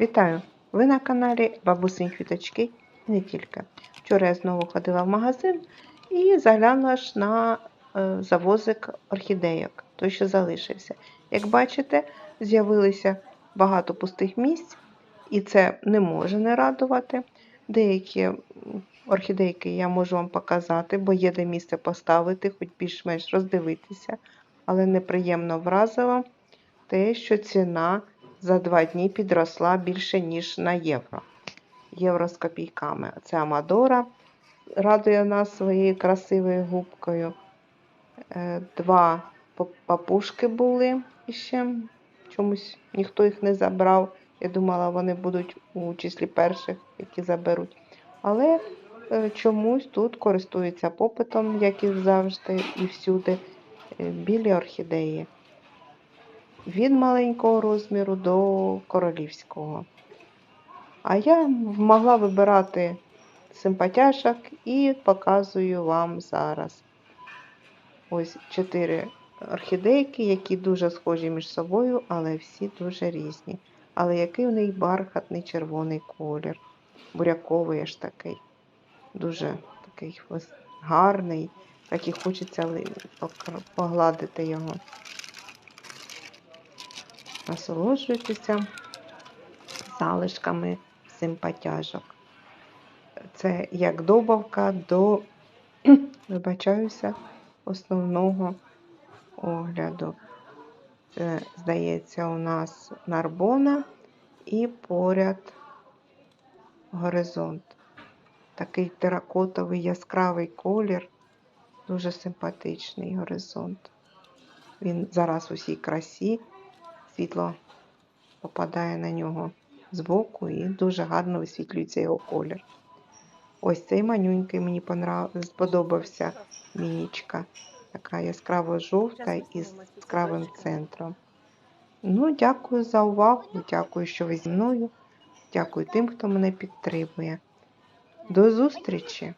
Вітаю! Ви на каналі Бабусин Квіточки і не тільки. Вчора я знову ходила в магазин і заглянула ж на е, завозик орхідейок, той, що залишився. Як бачите, з'явилося багато пустих місць, і це не може не радувати. Деякі орхідейки я можу вам показати, бо є де місце поставити, хоч більш-менш роздивитися. Але неприємно вразило те, що ціна за два дні підросла більше, ніж на євро. Євро з копійками. Це Амадора радує нас своєю красивою губкою. Е, Два папушки були іще. Чомусь ніхто їх не забрав. Я думала, вони будуть у числі перших, які заберуть. Але е, чомусь тут користуються попитом, як і завжди, і всюди, е, білі орхідеї від маленького розміру до королівського. А я могла вибирати симпатяшок і показую вам зараз. Ось чотири орхідейки, які дуже схожі між собою, але всі дуже різні. Але який у них бархатний червоний колір, буряковий аж такий. Дуже такий ось гарний, так і хочеться погладити його насолоджуйтеся залишками симпатяжок. Це як добавка до, вибачаюся, основного огляду. Це, здається, у нас нарбона і поряд горизонт. Такий теракотовий яскравий колір, дуже симпатичний горизонт. Він зараз у всій красі, світло попадає на нього збоку і дуже гарно висвітлюється його колір. Ось цей манюнький мені сподобався мінічка. Така яскраво жовта із яскравим центром. Ну, дякую за увагу, дякую, що ви зі мною. Дякую тим, хто мене підтримує. До зустрічі!